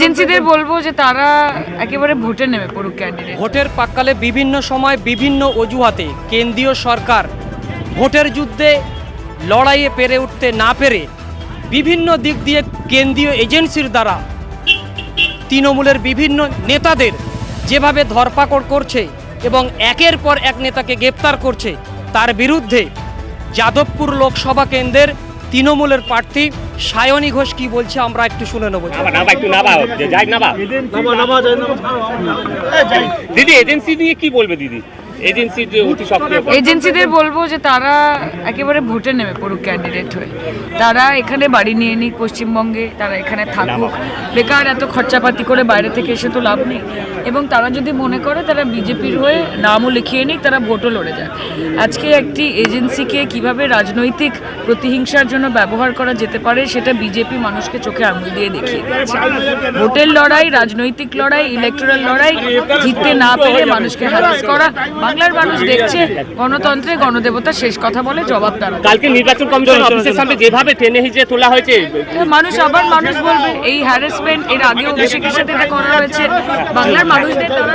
এজেন্সিদের বলব যে তারা একেবারে ভোটে নেমে পড়ুক ক্যান্ডিডেট ভোটের পাককালে বিভিন্ন সময় বিভিন্ন অজুহাতে কেন্দ্রীয় সরকার ভোটের যুদ্ধে লড়াইয়ে পেরে উঠতে না পেরে বিভিন্ন দিক দিয়ে কেন্দ্রীয় এজেন্সির দ্বারা তৃণমূলের বিভিন্ন নেতাদের যেভাবে ধরপাকড় করছে এবং একের পর এক নেতাকে গ্রেপ্তার করছে, তার বিরুদ্ধে যাদবপুর লোকসভা কেন্দ্রের তৃণমূলের প্রার্থী সায়নী ঘোষ কি বলছে আমরা একটু শুনে নেব। দিদি এজেন্সি নিয়ে কি বলবে দিদি? এজেন্সির যে অতি সক্রিয়। এজেন্সিদের বলব যে তারা একেবারে ভোটে নেমে পড়ুক ক্যান্ডিডেট হয়ে। তারা এখানে বাড়ি নিয়ে নিক পশ্চিমবঙ্গে তারা এখানে থাকুক। বেকার এত খরচাপাতি করে বাইরে থেকে এসে তো লাভ নেই। এবং তারা যদি মনে করে তারা বিজেপির হয়ে নামও লিখিয়ে নিক তারা ভোটও লড়ে যায়। আজকে একটি এজেন্সিকে কীভাবে রাজনৈতিক প্রতিহিংসার জন্য ব্যবহার করা যেতে পারে সেটা বিজেপি মানুষকে চোখে আঙুল দিয়ে দেখিয়ে দিয়েছে। ভোটের লড়াই রাজনৈতিক লড়াই ইলেকট্রাল লড়াই জিততে না পেরে মানুষকে হ্যারাস করা বাংলার মানুষ দেখছে গণতন্ত্রে গণদেবতা শেষ কথা বলে জবাব দাঁড়া কালকে নির্বাচন কমিশন অফিসের সামনে যেভাবে টেনে হিজে তোলা হয়েছে মানুষ আবার মানুষ বলবে এই হ্যারাসমেন্ট এর আগে অভিষেকের সাথে এটা করা হয়েছে। বাংলার মানুষদের তারা